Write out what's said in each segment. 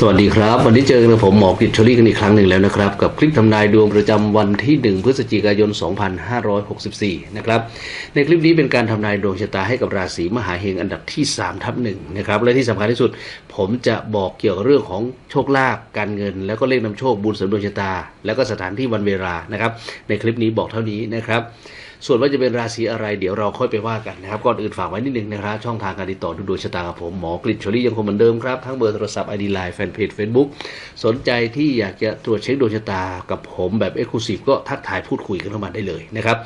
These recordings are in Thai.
สวัสดีครับ วันนี้เจอกันกับผมหมอกฤษชลี่กันอีกครั้งหนึ่งแล้วนะครับ กับคลิปทำนายดวงประจำวันที่ 1 พฤศจิกายน 2564 นะครับ ในคลิปนี้เป็นการทำนายดวงชะตาให้กับราศีมหาเฮงอันดับที่ 3 ทับหนึ่งนะครับ และที่สำคัญที่สุด ผมจะบอกเกี่ยวกับเรื่องของโชคลาภการเงิน แล้วก็เลขนำโชคบุญเสริมดวงชะตา แล้วก็สถานที่วันเวลานะครับ ในคลิปนี้บอกเท่านี้นะครับ ส่วนว่าจะเป็นราศีอะไรเดี๋ยวเราค่อยไปว่ากันนะครับก่อนอื่นฝากไว้นิดนึงนะครับช่องทางการติดต่อดูดวงชะตากับผมหมอกฤษชลี่ยังคงเหมือนเดิมครับทั้งเบอร์โทรศัพท์ไอดีไลน์แฟนเพจ Facebook สนใจที่อยากจะตรวจเช็คดวงชะตากับผมแบบเอ็กซ์คลูซีฟก็ทักทายพูดคุยกันเข้ามาได้เลยนะครับ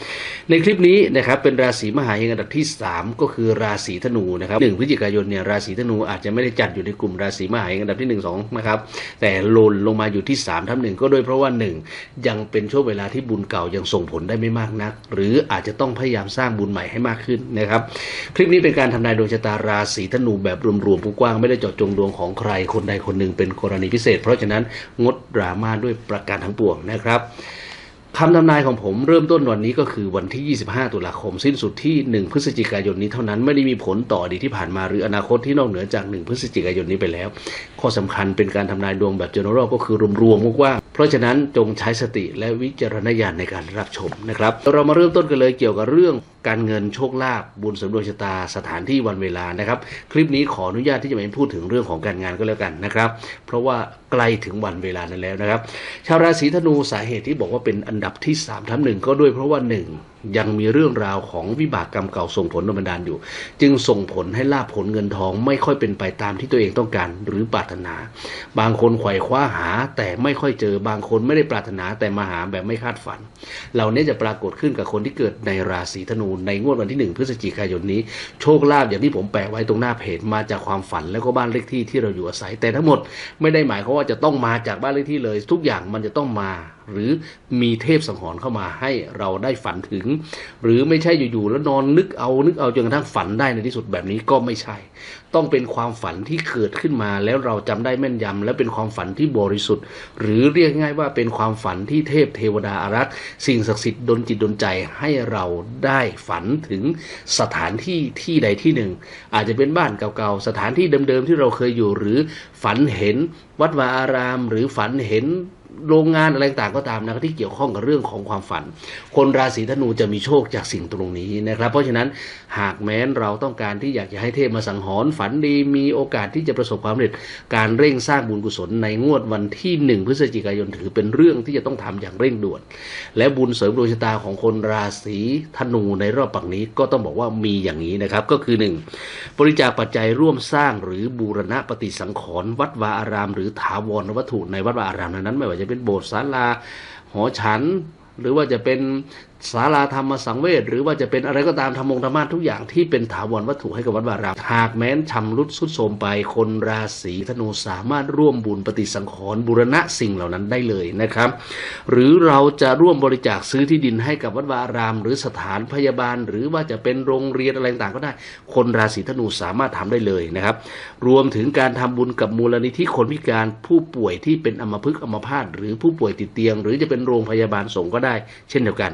ในคลิปนี้นะครับเป็นราศีมหาเฮงอันดับที่ 3 ก็คือราศีธนูนะครับหนึ่งพฤศจิกายนเนี่ยราศีธนูอาจจะไม่ได้จัดอยู่ในกลุ่มราศีมหาเฮงอันดับที่1 2นะครับแต่หล่นลงมาอยู่ที่3ทับหนึ่งก็โดยเพราะว่าหนึ่งยังเป็นช่วงเวลาที่บุญเก่ายังส่งผลได้ไม่มากนัก หรืออาจจะต้องพยายามสร้างบุญใหม่ให้มากขึ้นนะครับ คลิปนี้เป็นการทำนายดวงชะตาราศีธนูแบบรวมๆกว้างๆไม่ได้เจาะจงดวงของใครคนใดคนหนึ่งเป็นกรณีพิเศษ เพราะฉะนั้นงดดราม่าด้วยประการทั้งปวงนะครับคำทำนายของผมเริ่มต้นวันนี้ก็คือวันที่ 25 ตุลาคม สิ้นสุดที่ 1 พฤศจิกายนนี้เท่านั้นไม่ได้มีผลต่อดีที่ผ่านมาหรืออนาคตที่นอกเหนือจาก 1 พฤศจิกายนนี้ไปแล้ว ข้อสำคัญเป็นการทำนายดวงแบบ general ก็คือรวมๆกว้าง ราะฉะนั้นจงใช้สติและวิจารณญาณในการรับชมนะครับ เรามาเริ่มต้นกันเลยเกี่ยวกับเรื่องการเงินโชคลาภบุญสริมดวงชะตาสถานที่วันเวลานะครับ คลิปนี้ขออนุญาตที่จะไม่พูดถึงเรื่องของการงานก็แล้วกันนะครับ เพราะว่าใกล้ถึงวันเวลานั้นแล้วนะครับ ชาวราศีธนูสาเหตุที่บอกว่าเป็นอันดับที่3ทับหนึ่งก็ด้วยเพราะว่าหนึ่งยังมีเรื่องราวของวิบากกรรมเก่าส่งผลดลบันดาลอยู่ จึงส่งผลให้ลาภผลเงินทองไม่ค่อยเป็นไปตามที่ตัวเองต้องการหรือปรารถนา บางคนไขว่คว้าหา แต่ไม่ค่อยเจอบางคนไม่ได้ปรารถนาแต่มาหาแบบไม่คาดฝัน เหล่านี้จะปรากฏขึ้นกับคนที่เกิดในราศีธนูในงวดวันที่ 1 พฤศจิกายนนี้ โชคลาภอย่างที่ผมแปะไว้ตรงหน้าเพจมาจากความฝันแล้วก็บ้านเลขที่ที่เราอยู่อาศัยแต่ทั้งหมดไม่ได้หมายความว่าจะต้องมาจากบ้านเลขที่เลย ทุกอย่างมันจะต้องมา หรือมีเทพสังหรณ์เข้ามาให้เราได้ฝันถึงหรือไม่ใช่อยู่ๆแล้วนอนนึกเอานึกเอาจนกระทั่งฝันได้ในที่สุดแบบนี้ก็ไม่ใช่ ต้องเป็นความฝันที่เกิดขึ้นมาแล้วเราจำได้แม่นยำและเป็นความฝันที่บริสุทธิ์ หรือเรียกง่ายว่าเป็นความฝันที่เทพเทวดาอารักษ์สิ่งศักดิ์สิทธิ์ดลจิตดลใจให้เราได้ฝันถึงสถานที่ที่ใดที่หนึ่ง อาจจะเป็นบ้านเก่าๆสถานที่เดิมๆที่เราเคยอยู่หรือฝันเห็นวัดวาอาราม หรือฝันเห็น โรงงานอะไรต่างก็ตามนะครับที่เกี่ยวข้องกับเรื่องของความฝัน คนราศีธนูจะมีโชคจากสิ่งตรงนี้นะครับ เพราะฉะนั้นหากแม้นเราต้องการที่อยากจะให้เทพมาสังหรณ์ฝันดีมีโอกาสที่จะประสบความสำเร็จ การเร่งสร้างบุญกุศลในงวดวันที่ 1 พฤศจิกายนถือเป็นเรื่องที่จะต้องทำอย่างเร่งด่วน และบุญเสริมดวงชะตาของคนราศีธนูในรอบปักนี้ก็ต้องบอกว่ามีอย่างนี้นะครับก็คือ 1. บริจาคปัจจัยร่วมสร้างหรือบูรณะปฏิสังขรณ์วัดวาอาราม หรือถาวรวัตถุในวัดวาอารามนั้นไม่ว่าจะเป็นโบสถ์ศาลาหอฉัน หรือว่าจะเป็น ศาลาธรรมสังเวชหรือว่าจะเป็นอะไรก็ตามธรรมงธรรมาทุกอย่างที่เป็นถาวรวัตถุให้กับวัดวารามหากแม้นชำรุดสุดโทรมไปคนราศีธนูสามารถร่วมบุญปฏิสังขรณ์บูรณะสิ่งเหล่านั้นได้เลยนะครับ หรือเราจะร่วมบริจาคซื้อที่ดินให้กับวัดวาราม หรือสถานพยาบาล หรือว่าจะเป็นโรงเรียนอะไรต่างก็ได้ คนราศีธนูสามารถทำได้เลยนะครับ รวมถึงการทำบุญกับมูลนิธิคนพิการผู้ป่วยที่เป็นอัมพฤกษ์อัมพาตหรือผู้ป่วยติดเตียง หรือจะเป็นโรงพยาบาลสงก็ได้ เช่นเดียวกัน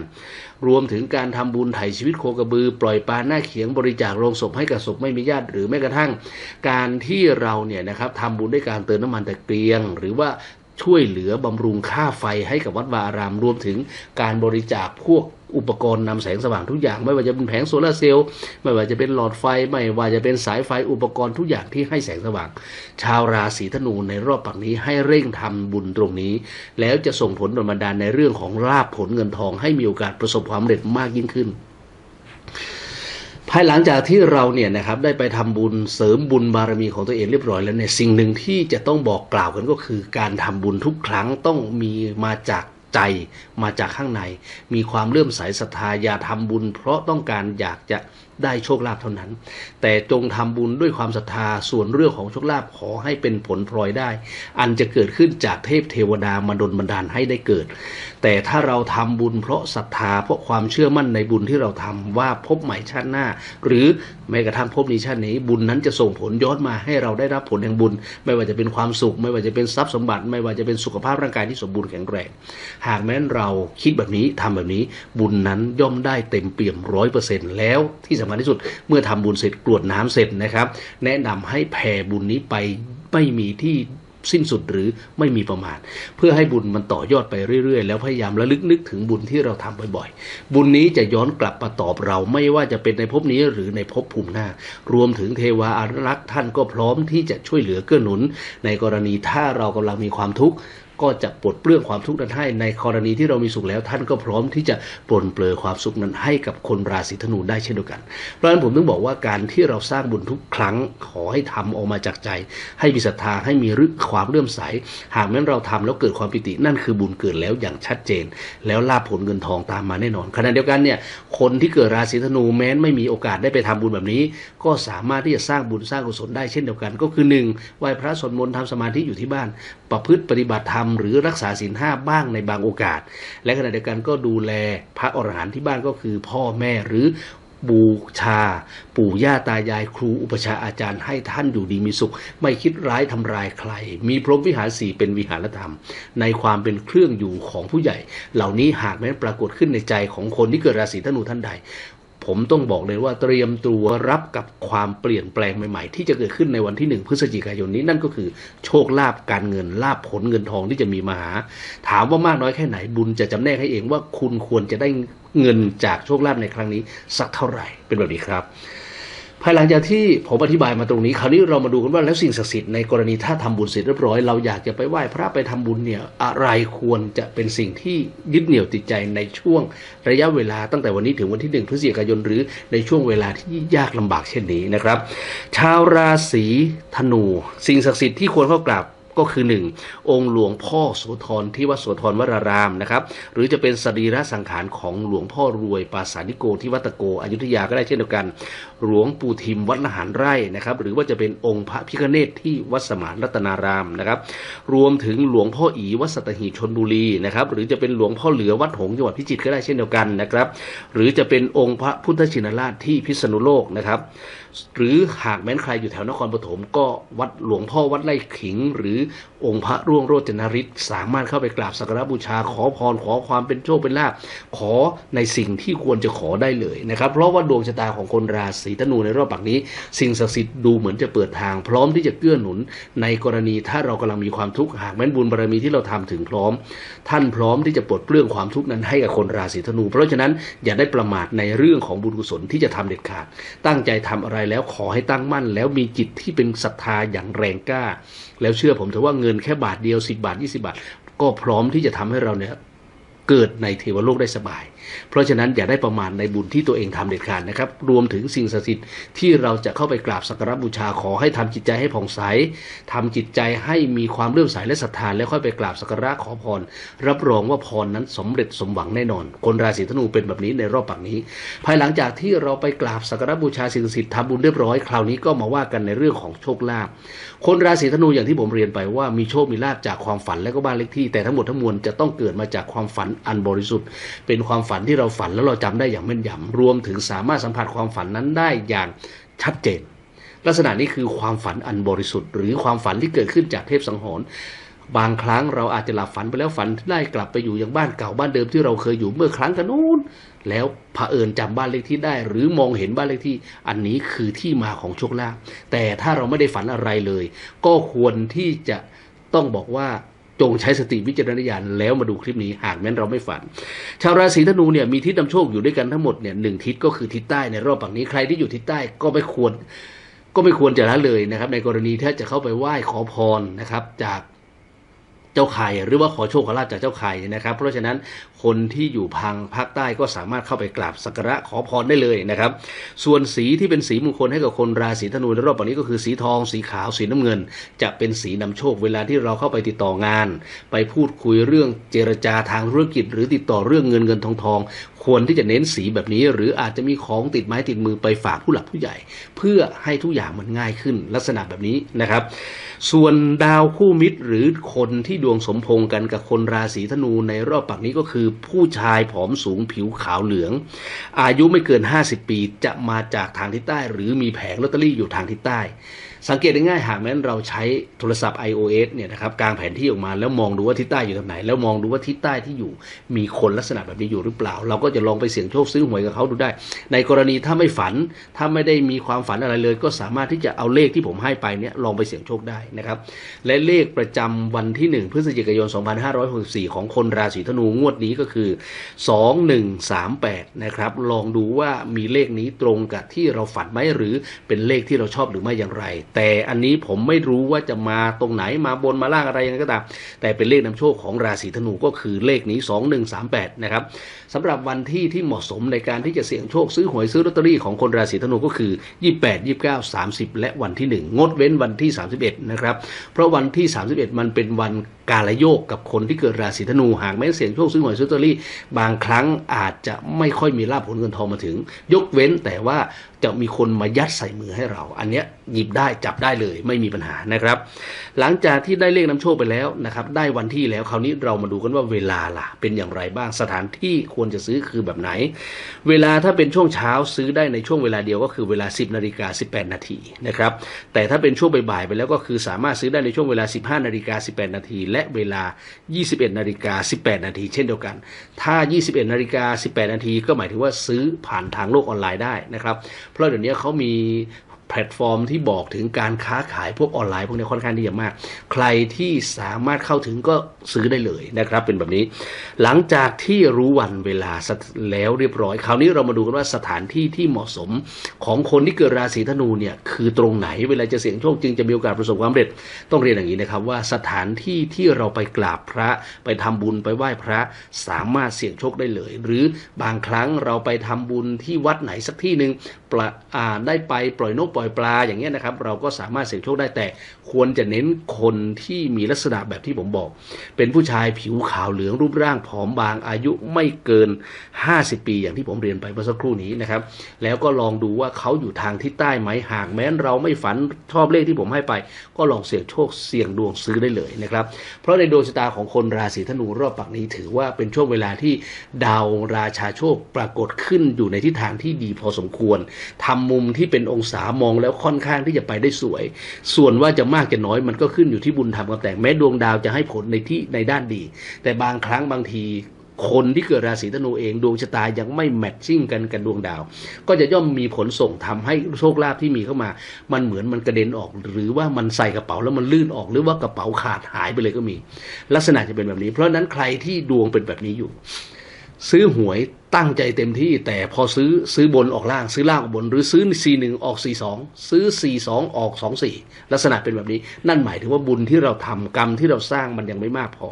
รวมถึงการทำบุญไถ่ชีวิตโคกระบือ ปล่อยปลาหน้าเขียงบริจาคโรงศพให้กับศพไม่มีญาติ หรือแม้กระทั่ง การที่เราเนี่ยนะครับทำบุญด้วยการเติมน้ำมันตะเกียง หรือว่าช่วยเหลือบำรุงค่าไฟให้กับวัดวาอารามรวมถึงการบริจาคพวก อุปกรณ์นำแสงสว่างทุกอย่าง ไม่ว่าจะเป็นแผงโซลาเซลล์ไม่ว่าจะเป็นหลอดไฟ ไม่ว่าจะเป็นสายไฟอุปกรณ์ทุกอย่างที่ให้แสงสว่าง ชาวราศีธนูในรอบปักนี้ให้เร่งทำบุญตรงนี้ แล้วจะส่งผลดลบันดาลในเรื่องของลาภผลเงินทอง ให้มีโอกาสประสบความสำเร็จมากยิ่งขึ้น ภายหลังจากที่เราเนี่ยนะครับได้ไปทำบุญเสริมบุญบารมีของตัวเองเรียบร้อยแล้วเนี่ยสิ่งหนึ่งที่จะต้องบอกกล่าวกันก็คือ การทำบุญทุกครั้งต้องมีมาจาก ใจมาจากข้างใน มีความเลื่อมใสศรัทธาอย่าทำบุญ เพราะต้องการอยากจะได้โชคลาภเท่านั้น แต่จงทำบุญด้วยความศรัทธาส่วนเรื่องของโชคลาภขอให้เป็นผลพลอยได้ อันจะเกิดขึ้นจากเทพเทวดามาดลบันดาลให้ได้เกิด แต่ถ้าเราทำบุญเพราะศรัทธาเพราะความเชื่อมั่นในบุญที่เราทำว่าพบใหม่ชาติหน้า หรือแม้กระทั่งพบนี้ชาตินี้บุญนั้นจะส่งผลย้อนมาให้เราได้รับผลแห่งบุญ ไม่ว่าจะเป็นความสุข ไม่ว่าจะเป็นทรัพย์สมบัติ ไม่ว่าจะเป็นสุขภาพร่างกายที่สมบูรณ์แข็งแรงหากแม้นเราคิดแบบนี้ทำแบบนี้ บุญนั้นย่อมได้เต็มเปี่ยมร้อยเปอร์เซ็นต์แล้วที่สำคัญที่สุดเมื่อทำบุญเสร็จกรวดน้ำเสร็จนะครับ แนะนำให้แผ่บุญนี้ไปไม่มีที่สิ้นสุดหรือไม่มีประมาณ เพื่อให้บุญมันต่อยอดไปเรื่อยๆ แล้วพยายามระลึกนึกถึงบุญที่เราทำบ่อยๆ บุญนี้จะย้อนกลับมาตอบเราไม่ว่าจะเป็นในภพนี้หรือในภพภูมิหน้า รวมถึงเทวาอารักษ์ท่านก็พร้อมที่จะช่วยเหลือเกื้อหนุน ในกรณีถ้าเรากำลังมีความทุกข์ ก็จะปลดเปลื้องความทุกข์นั้นให้ ในกรณีที่เรามีสุขแล้ว ท่านก็พร้อมที่จะปลนเปลือความสุขนั้นให้กับคนราศีธนูได้เช่นเดียวกัน เพราะฉะนั้นผมถึงบอกว่าการที่เราสร้างบุญทุกครั้งขอให้ทำออกมาจากใจ ให้มีศรัทธาให้มีรึกความเลื่อมใส หากแม้นเราทำแล้วเกิดความปิตินั่นคือบุญเกิดแล้วอย่างชัดเจน แล้วลาภผลเงินทองตามมาแน่นอนขณะเดียวกันเนี่ยคนที่เกิดราศีธนูแม้นไม่มีโอกาสได้ไปทำบุญแบบนี้ ก็สามารถที่จะสร้างบุญสร้างกุศลได้เช่นเดียวกัน ก็คือหนึ่งไหว้พระสวดมนต์ทำสมาธิอยู่ที่บ้าน ประพฤติปฏิบัติธรรมหรือรักษาศีลห้าบ้างในบางโอกาส และขณะเดียวกันก็ดูแลพระอรหันต์ที่บ้านก็คือพ่อแม่หรือบูชา ปู่ย่าตายายครูอุปชาอาจารย์ให้ท่านอยู่ดีมีสุข ไม่คิดร้ายทำลายใคร มีพรหมวิหารสี่เป็นวิหารธรรม ในความเป็นเครื่องอยู่ของผู้ใหญ่ เหล่านี้หากแม้ปรากฏขึ้นในใจของคนที่เกิดราศีธนูท่านใด ผมต้องบอกเลยว่าเตรียมตัวรับกับความเปลี่ยนแปลงใหม่ ๆ ที่จะเกิดขึ้นในวันที่หนึ่งพฤศจิกายนนี้นั่นก็คือโชคลาภการเงินลาภผลเงินทองที่จะมีมาหา ถามว่ามากน้อยแค่ไหนบุญจะจำแนกให้เองว่าคุณควรจะได้เงินจากโชคลาภในครั้งนี้สักเท่าไหร่เป็นแบบนี้ครับ ภายหลังจากที่ผมอธิบายมาตรงนี้ คราวนี้เรามาดูกันว่าแล้วสิ่งศักดิ์สิทธิ์ในกรณีถ้าทำบุญเสร็จเรียบร้อยเราอยากจะไปไหว้พระไปทำบุญเนี่ยอะไรควรจะเป็นสิ่งที่ยึดเหนี่ยวติดใจในช่วงระยะเวลาตั้งแต่วันนี้ถึงวันที่หนึ่งพฤศจิกายนหรือในช่วงเวลาที่ยากลำบากเช่นนี้นะครับ ชาวราศีธนู สิ่งศักดิ์สิทธิ์ที่ควรเข้ากราบ ก็คือหนึ่งองค์หลวงพ่อโสธรที่วัดโสธรวรารามนะครับหรือจะเป็นสรีระสังขารของหลวงพ่อรวยปราสานิโกที่วัดตะโกอยุธยาก็ได้เช่นเดียวกัน หลวงปู่ทิมวัดละหารไร่นะครับหรือว่าจะเป็นองค์พระพิฆเนศที่วัดสมานรัตนารามนะครับรวมถึงหลวงพ่ออีวัดสัตหีบชนบุรีนะครับหรือจะเป็นหลวงพ่อเหลือวัดหงจังหวัดพิจิตรก็ได้เช่นเดียวกันนะครับหรือจะเป็นองค์พระพุทธชินราชที่พิษณุโลกนะครับ หรือหากแม้นใครอยู่แถวนครปฐมก็วัดหลวงพ่อวัดไร่ขิง หรือองค์พระร่วงโรจนฤทธิ์สามารถเข้าไปกราบสักการบูชาขอพรขอความเป็นโชคเป็นลาภขอในสิ่งที่ควรจะขอได้เลยนะครับ เพราะว่าดวงชะตาของคนราศีธนูในรอบปักนี้ สิ่งศักดิ์สิทธิ์ดูเหมือนจะเปิดทาง พร้อมที่จะเกื้อหนุน ในกรณีถ้าเรากำลังมีความทุกข์หากแม้นบุญบารมีที่เราทำถึงพร้อม ท่านพร้อมที่จะปลดเปลื้องความทุกข์นั้นให้กับคนราศีธนู เพราะฉะนั้นอย่าได้ประมาทในเรื่องของบุญกุศลที่จะทำเด็ดขาดตั้งใจทำอะไรแล้วขอให้ตั้งมั่น แล้วมีจิตที่เป็นศรัทธาอย่างแรงกล้า แล้วเชื่อผมเถอะว่าเงินแค่บาทเดียว 10 บาท 20 บาท ก็พร้อมที่จะทำให้เราเนี่ยเกิดในเทวโลกได้สบาย เพราะฉะนั้นอย่าได้ประมาทในบุญที่ตัวเองทำเด็ดขาดนะครับ รวมถึงสิ่งศักดิ์สิทธิ์ที่เราจะเข้าไปกราบสักการะบูชาขอให้ทำจิตใจให้ผ่องใสทำจิตใจให้มีความเลื่อมใสและศรัทธาแล้วค่อยไปกราบสักการะขอพร รับรองว่าพรนั้นสำเร็จสมหวังแน่นอน คนราศีธนูเป็นแบบนี้ในรอบปักนี้ ภายหลังจากที่เราไปกราบสักการะบูชาสิ่งศักดิ์สิทธิ์ทำบุญเรียบร้อยคราวนี้ก็มาว่ากันในเรื่องของโชคลาภคนราศีธนูอย่างที่ผมเรียนไปว่ามีโชคมีลาภจากความฝันและก็บ้านเลขที่ แต่ทั้งหมดทั้งมวลจะต้องเกิดมาจากความฝันอันบริสุทธิ์เป็นความฝันที่เราฝันแล้วเราจำได้อย่างแม่นยำรวมถึงสามารถสัมผัสความฝันนั้นได้อย่างชัดเจน ลักษณะนี้คือความฝันอันบริสุทธิ์ หรือความฝันที่เกิดขึ้นจากเทพสังหรณ์บางครั้งเราอาจจะหลับฝันไปแล้วฝันได้กลับไปอยู่ยังบ้านเก่าบ้านเดิมที่เราเคยอยู่เมื่อครั้งกันนู้นแล้วเผอิญจำบ้านเลขที่ได้ หรือมองเห็นบ้านเลขที่ อันนี้คือที่มาของโชคลาภแต่ถ้าเราไม่ได้ฝันอะไรเลย ก็ควรที่จะต้องบอกว่า จงใช้สติวิจารณญาณแล้วมาดูคลิปนี้หากแม้นเราไม่ฝัน ชาวราศีธนูเนี่ยมีทิศนำโชคอยู่ด้วยกันทั้งหมดเนี่ยหนึ่งทิศก็คือทิศใต้ในรอบฝั่งนี้ใครที่อยู่ทิศใต้ก็ไม่ควร ก็ไม่ควรจะละเลยนะครับ ในกรณีถ้าจะเข้าไปไหว้ขอพรนะครับ จาก เจ้าไข่หรือว่าขอโชคขอลาภจากเจ้าไข่นะครับ เพราะฉะนั้นคนที่อยู่พังภาคใต้ก็สามารถเข้าไปกราบสักการะขอพรได้เลยนะครับ ส่วนสีที่เป็นสีมงคลให้กับคนราศีธนูในรอบวันนี้ก็คือสีทอง สีขาว สีน้ำเงิน จะเป็นสีนำโชคเวลาที่เราเข้าไปติดต่องาน ไปพูดคุยเรื่องเจรจาทางธุรกิจ หรือติดต่อเรื่องเงินเงินทองทองควรที่จะเน้นสีแบบนี้ หรืออาจจะมีของติดไม้ติดมือไปฝากผู้หลักผู้ใหญ่ เพื่อให้ทุกอย่างมันง่ายขึ้นลักษณะแบบนี้นะครับ ส่วนดาวคู่มิตรหรือคนที่ดดวงสมพงกันกับคนราศีธนูในรอบปักนี้ก็คือ ผู้ชายผอมสูงผิวขาวเหลือง อายุไม่เกิน 50 ปีจะมาจากทางทิศใต้ หรือมีแผงลอตเตอรี่อยู่ทางทิศใต้ สังเกตได้ง่ายหากแม้นเราใช้โทรศัพท์ iOS เนี่ยนะครับกางแผนที่ออกมาแล้วมองดูว่าทิศใต้อยู่ตรงไหน แล้วมองดูว่าทิศใต้ที่อยู่มีคนลักษณะแบบนี้อยู่หรือเปล่า เราก็จะลองไปเสี่ยงโชคซื้อหวยกับเขาดูได้ ในกรณีถ้าไม่ฝันถ้าไม่ได้มีความฝันอะไรเลย ก็สามารถที่จะเอาเลขที่ผมให้ไปเนี่ยลองไปเสี่ยงโชคได้นะครับและเลขประจำวันที่ 1 พฤศจิกายน 2564 ของคนราศีธนูงวดนี้ก็คือ 2138นะครับลองดูว่ามีเลขนี้ตรงกับที่เราฝันไหมหรือเป็นเลขที่เราชอบหรือไม่อย่างไรแต่อันนี้ผมไม่รู้ว่าจะมาตรงไหนมาบนมาล่างอะไรยังไงก็ตาม แต่เป็นเลขนำโชคของราศีธนูก็คือเลขนี้ 2138 นะครับสำหรับวันที่ที่เหมาะสมในการที่จะเสี่ยงโชคซื้อหวยซื้อลอตเตอรี่ของคนราศีธนูก็คือ 28 29 30 และวันที่ 1 งดเว้นวันที่ 31 นะครับ เพราะวันที่ 31 มันเป็นวันกาลโยกกับคนที่เกิดราศีธนูหากแม้เสี่ยงโชคซื้อหวยซื้อลอตเตอรี่ บางครั้งอาจจะไม่ค่อยมีลาภผลเงินทองมาถึง ยกเว้นแต่ว่าจะมีคนมายัดใส่มือให้เรา อันเนี้ยหยิบได้จับได้เลยไม่มีปัญหานะครับ หลังจากที่ได้เลขนำโชคไปแล้วนะครับ ได้วันที่แล้วคราวนี้เรามาดูกันว่าเวลาล่ะ เป็นอย่างไรบ้างสถานที่ควรจะซื้อคือแบบไหน เวลาถ้าเป็นช่วงเช้าซื้อได้ในช่วงเวลาเดียวก็คือเวลา 10นาฬิกา18 นาทีนะครับแต่ถ้าเป็นช่วงบ่ายๆไปแล้วก็คือสามารถซื้อได้ในช่วงเวลา 15นาฬิกา18 นาที และเวลา 21นาฬิกา18 นาที เช่นเดียวกัน ถ้า 21นาฬิกา18 นาทีก็หมายถึงว่าซื้อผ่านทางโลกออนไลน์ได้นะครับเพราะเดี๋ยวนี้เขามี แพลตฟอร์มที่บอกถึงการค้าขายพวกออนไลน์พวกนี้ค่อนข้างที่จะมาก ใครที่สามารถเข้าถึงก็ซื้อได้เลยนะครับ เป็นแบบนี้ หลังจากที่รู้วันเวลาแล้วเรียบร้อย คราวนี้เรามาดูกันว่าสถานที่ที่เหมาะสมของคนที่เกิดราศีธนูเนี่ยคือตรงไหนเวลาจะเสี่ยงโชคจึงจะมีโอกาสประสบความสำเร็จ ต้องเรียนอย่างนี้นะครับว่าสถานที่ที่เราไปกราบพระไปทำบุญไปไหว้พระสามารถเสี่ยงโชคได้เลย หรือบางครั้งเราไปทำบุญที่วัดไหนสักที่หนึ่งปได้ไปปล่อยนกปล่อยปลาอย่างเงี้ยนะครับ เราก็สามารถเสี่ยงโชคได้แต่ควรจะเน้นคนที่มีลักษณะแบบที่ผมบอก เป็นผู้ชายผิวขาวเหลืองรูปร่างผอมบางอายุไม่เกิน 50 ปีอย่างที่ผมเรียนไปเมื่อสักครู่นี้นะครับ แล้วก็ลองดูว่าเขาอยู่ทางทิศใต้ไหมหากแม้นเราไม่ฝันชอบเลขที่ผมให้ไป ก็ลองเสี่ยงโชคเสี่ยงดวงซื้อได้เลยนะครับ เพราะในดวงชะตาของคนราศีธนูรอบปักนี้ถือว่าเป็นช่วงเวลาที่ดาวราชาโชคปรากฏขึ้นอยู่ในทิศทางที่ดีพอสมควรทำมุมที่เป็นองศามองแล้วค่อนข้างที่จะไปได้สวย ส่วนว่าจะมากจะน้อยมันก็ขึ้นอยู่ที่บุญธรรมกับแต่งแม้ดวงดาวจะให้ผลในที่ในด้านดี แต่บางครั้งบางทีคนที่เกิดราศีธนูเองดวงชะตายังไม่แมทชิ่งกันกับดวงดาว ก็จะย่อมมีผลส่งทำให้โชคลาภที่มีเข้ามา มันเหมือนมันกระเด็นออก หรือว่ามันใส่กระเป๋าแล้วมันลื่นออกหรือว่ากระเป๋าขาดหายไปเลยก็มี ลักษณะจะเป็นแบบนี้ เพราะนั้นใครที่ดวงเป็นแบบนี้อยู่ ซื้อหวย ตั้งใจเต็มที่แต่พอซื้อซื้อบนออกล่างซื้อล่างออกบน หรือซื้อ4 1ออก4 2ซื้อ4 2ออก 2 4 ลักษณะเป็นแบบนี้ นั่นหมายถึงว่าบุญที่เราทำกรรมที่เราสร้างมันยังไม่มากพอ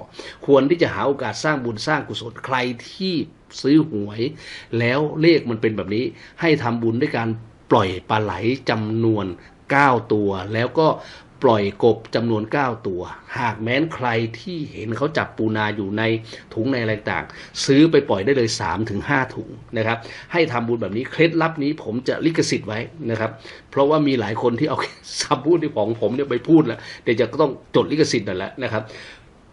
ควรที่จะหาโอกาสสร้างบุญสร้างกุศลใครที่ซื้อหวย แล้วเลขมันเป็นแบบนี้ ให้ทำบุญด้วยการปล่อยปลาไหลจำนวน 9 ตัว แล้วก็ ปล่อยกบจำนวน 9 ตัว หากแม้นใครที่เห็นเขาจับปูนาอยู่ในถุงในอะไรต่างซื้อไปปล่อยได้เลย3-5ถุงนะครับ ให้ทำบุญแบบนี้เคล็ดลับนี้ผมจะลิขสิทธิ์ไว้นะครับ เพราะว่ามีหลายคนที่เอาคำพูดที่ของผมเนี่ยไปพูดแล้วเดี๋ยวจะต้องจดลิขสิทธิ์นั่นแหละนะครับ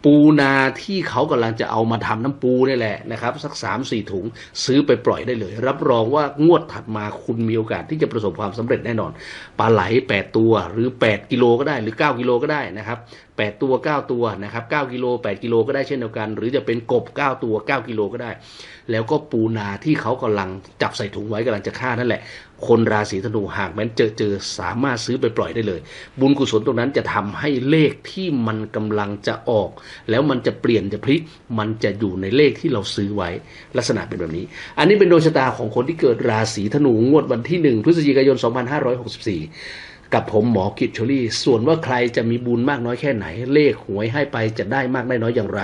ปูนาที่เขากำลังจะเอามาทำน้ำปูนี่แหละนะครับ สักสามสี่ถุงซื้อไปปล่อยได้เลย รับรองว่างวดถัดมาคุณมีโอกาสที่จะประสบความสำเร็จแน่นอนปลาไหล 8 ตัวหรือ 8 กิโลก็ได้หรือ 9 กิโลก็ได้นะครับ 8 ตัว 9 ตัวนะครับ9กิโล8กิโลก็ได้เช่นเดียวกัน หรือจะเป็นกบ 9 ตัว 9 กิโลก็ได้ แล้วก็ปูนาที่เขากำลังจับใส่ถุงไว้กำลังจะฆ่านั่นแหละ คนราศีธนูหากแม้นเจอเจอสามารถซื้อไปปล่อยได้เลย บุญกุศลตรงนั้นจะทำให้เลขที่มันกำลังจะออก แล้วมันจะเปลี่ยนจะพลิกมันจะอยู่ในเลขที่เราซื้อไว้ลักษณะเป็นแบบนี้ อันนี้เป็นดวงชะตาของคนที่เกิดราศีธนูงวดวันที่ 1 พฤศจิกายน 2564 กับผมหมอกิจชลี่ ส่วนว่าใครจะมีบุญมากน้อยแค่ไหน เลขหวยให้ไปจะได้มากได้น้อยอย่างไร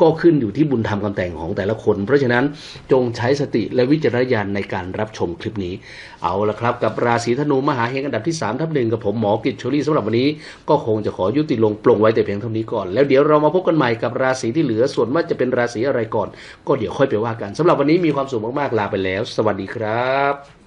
ก็ขึ้นอยู่ที่บุญธรรมคำแต่งของแต่ละคน เพราะฉะนั้นจงใช้สติและวิจารณญาณในการรับชมคลิปนี้ เอาละครับ กับราศีธนูมหาเฮงอันดับที่3ทับหนึ่งกับผมหมอกิจชลี่สำหรับวันนี้ ก็คงจะขอยุติลงปลงไว้แต่เพียงเท่านี้ก่อน แล้วเดี๋ยวเรามาพบกันใหม่กับราศีที่เหลือ ส่วนว่าจะเป็นราศีอะไรก่อน ก็เดี๋ยวค่อยไปว่ากันสำหรับวันนี้มีความสุขมากๆลาไปแล้ว สวัสดีครับ